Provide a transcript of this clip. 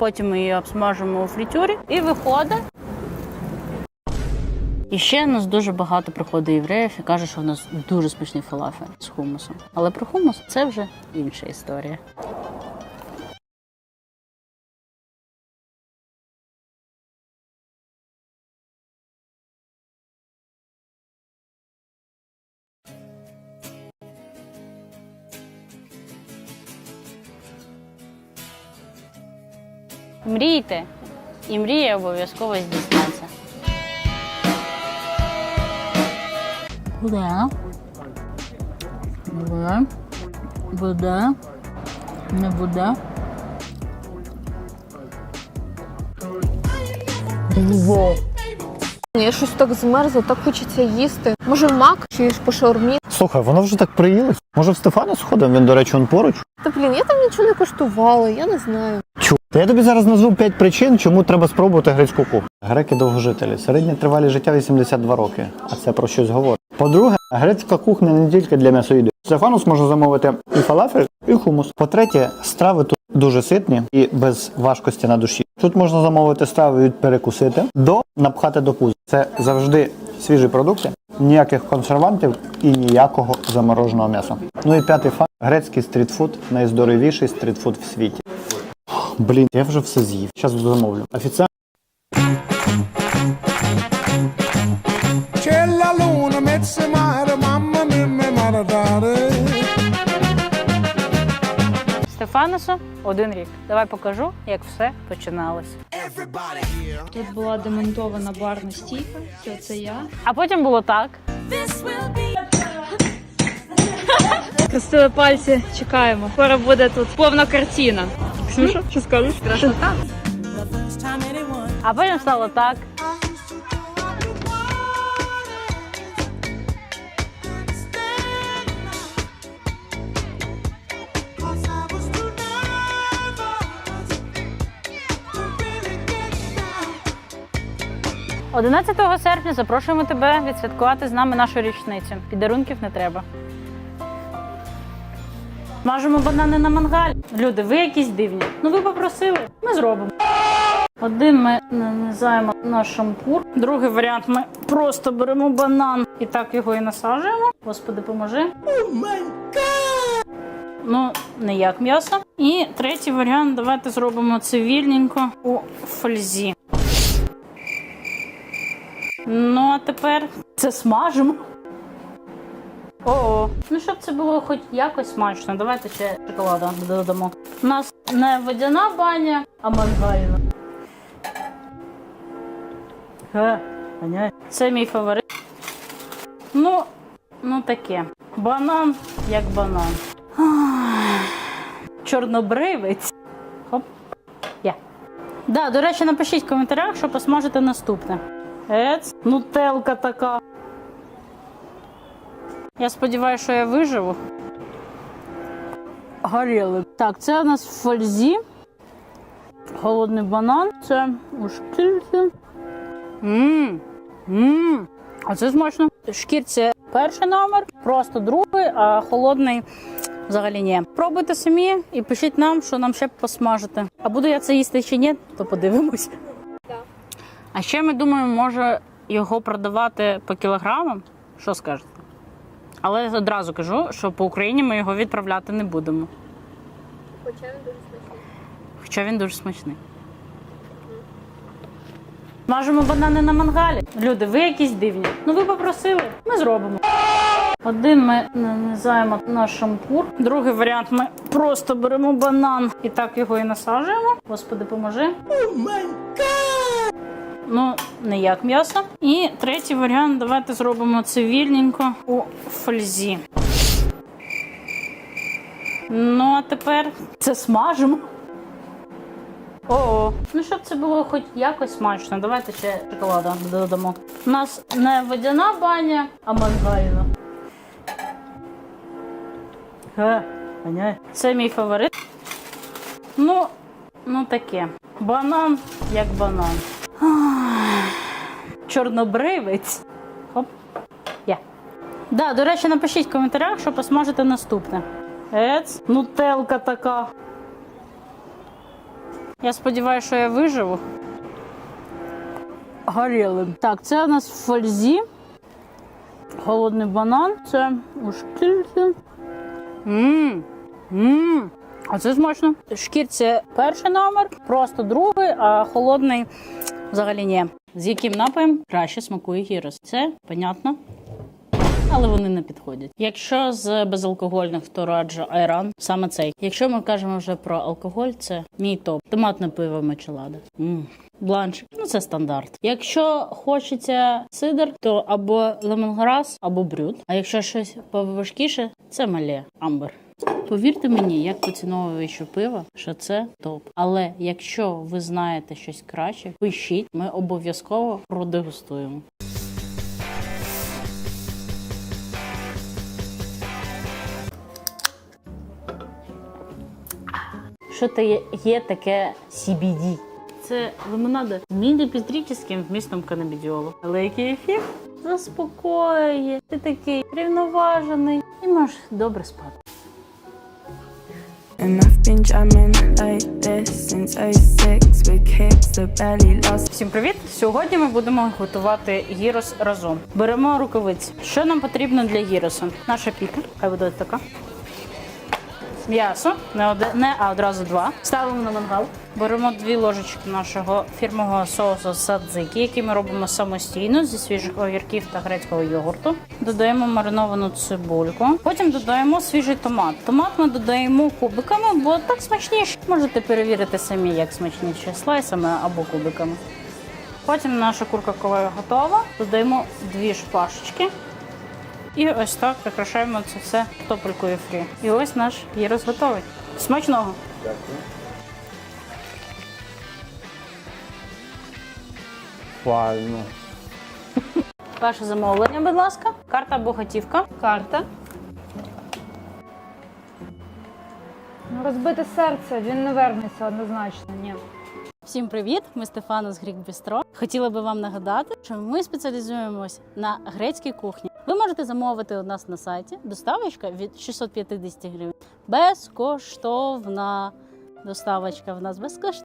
Потім ми її обсмажимо у фритюрі і виходить. І ще нас дуже багато приходить євреїв і каже, що в нас дуже смачний фалафель з хумусом. Але про хумус це вже інша історія. Мрійте, і мрія обов'язково здійсниться. Буде. Буде. Буде. Не буде. Я щось так змерзла, так хочеться їсти. Може, мак чи ж по шаурмі? Слухай, воно вже так приїлось. Може в Стефана сходимо? Він, до речі, он поруч. Та блін, я там нічого не коштувала, я не знаю. Та я тобі зараз назву 5 причин, чому треба спробувати грецьку кухню. Греки довгожителі. Середня тривалість життя 82 роки. А це про щось говорить. По-друге, грецька кухня не тільки для м'ясоїдів. Стефанус може замовити і фалафель, і хумус. По-третє, страви тут дуже ситні і без важкості на душі. Тут можна замовити страви від перекусити до напхати до пуза. Це завжди свіжі продукти, ніяких консервантів і ніякого замороженого м'яса. Ну і п'ятий факт. Грецький стрітфуд найздоровіший стрітфуд в світі. Блін, я вже все з'їв. Зараз замовлю. Mia maradare. Стефанусу один рік. Давай покажу, як все починалось. Тут була демонтована барна стійка, що це я. А потім було так. Крестили пальці, чекаємо. Скоро буде тут повна картина. Ксюша, що скажеш? Красота. А потім стало так. – 11 серпня запрошуємо тебе відсвяткувати з нами нашу річницю. Підарунків не треба. Мажемо банани на мангалі. Люди, ви якісь дивні. Ну ви попросили, ми зробимо. Один ми нанизаємо на шампур. Другий варіант ми просто беремо банан і так його і насаджуємо. Господи, поможи. Ну, не як м'ясо. І третій варіант давайте зробимо цивільненько у фользі. Ну, а тепер це смажимо. О, ну щоб це було хоч якось смачно, давайте ще шоколада додамо. У нас не водяна баня, а мангальна. Понятно. Це мій фаворит. Ну, ну таке. Банан як банан. Чорнобривець. Хоп. Я. Да, до речі, напишіть в коментарях, що посмажете наступне. Ец, нутелка така. Я сподіваюся, що я виживу. Горіли. Так, це у нас в фользі. Холодний банан. Це у шкірці. Мм. Мм. А це смачно. Шкірці перший номер, просто другий, а холодний взагалі ні. Пробуйте самі і пишіть нам, що нам ще посмажити. А буду я це їсти чи ні, то подивимось. А ще ми думаємо, може його продавати по кілограмам. Що скажете? Але одразу кажу, що по Україні ми його відправляти не будемо. Хоча він дуже смачний. Хоча він дуже смачний. Смажимо банани на мангалі. Люди, ви якісь дивні. Ну ви попросили, ми зробимо. Один ми нанизаємо на шампур. Другий варіант ми просто беремо банан і так його і насаджуємо. Господи, поможи. Ну, не як м'ясо. І третій варіант давайте зробимо цивільненько у фользі. Ну, а тепер це смажимо. О, ну щоб це було хоч якось смачно, давайте ще шоколада додамо. У нас не водяна баня, а мангальна. Понятно. Це мій фаворит. Ну, ну таке. Банан як банан. Чорнобривець. Хоп. Я. Да, до речі, напишіть в коментарях, що посмажете наступне. Ец, нутелка така. Я сподіваюся, що я виживу. Горілим. Так, це у нас в фользі. Холодний банан. Це у шкірці. Мм. Мм. А це смачно. Шкірці перший номер, просто другий, а холодний взагалі ні. З яким напоєм краще смакує гірос? Це понятно. Але вони не підходять. Якщо з безалкогольних, то раджу айран, саме цей. Якщо ми кажемо вже про алкоголь, це мій топ. Томатне пиво мечелада. Бланш, ну це стандарт. Якщо хочеться сидр, то або лемонграс, або брют. А якщо щось поважкіше, це мале амбер. Повірте мені, як поціновуючи пиво, що це топ. Але якщо ви знаєте щось краще, пишіть, ми обов'язково продегустуємо. Що це є, є таке CBD? Це лимонади з міні-пістрічським вмістом канабідіолу. Але який ефект? Заспокоює. Ти такий рівноважений і можеш добре спати. And I've been jamming like this since 06 with kicks that barely lost. Всім привіт! Сьогодні ми будемо готувати гірос разом. Беремо рукавиці. Що нам потрібно для гіросу? Наша піка, хай буде така. М'ясо, не одне, не а одразу два. Ставимо на мангал. Беремо дві ложечки нашого фірмового соусу садзики, який ми робимо самостійно зі свіжих огірків та грецького йогурту. Додаємо мариновану цибульку. Потім додаємо свіжий томат. Томат ми додаємо кубиками, бо так смачніше. Можете перевірити самі, як смачніше слайсами або кубиками. Потім наша курка коли готова. Додаємо дві шпажечки. І ось так прикрашаємо це все топелькою фрі. І ось наш гірос готовий. Смачного! Дякую. Файно. Ваше замовлення, будь ласка. Карта або готівка. Карта. Ну, розбите серце, він не вернеться однозначно. Ні. Всім привіт! Ми Стефана з Грік Бістро. Хотіла би вам нагадати, що ми спеціалізуємось на грецькій кухні. Можете замовити у нас на сайті доставочка від 650 гривень. Безкоштовна доставочка в нас безкоштовна.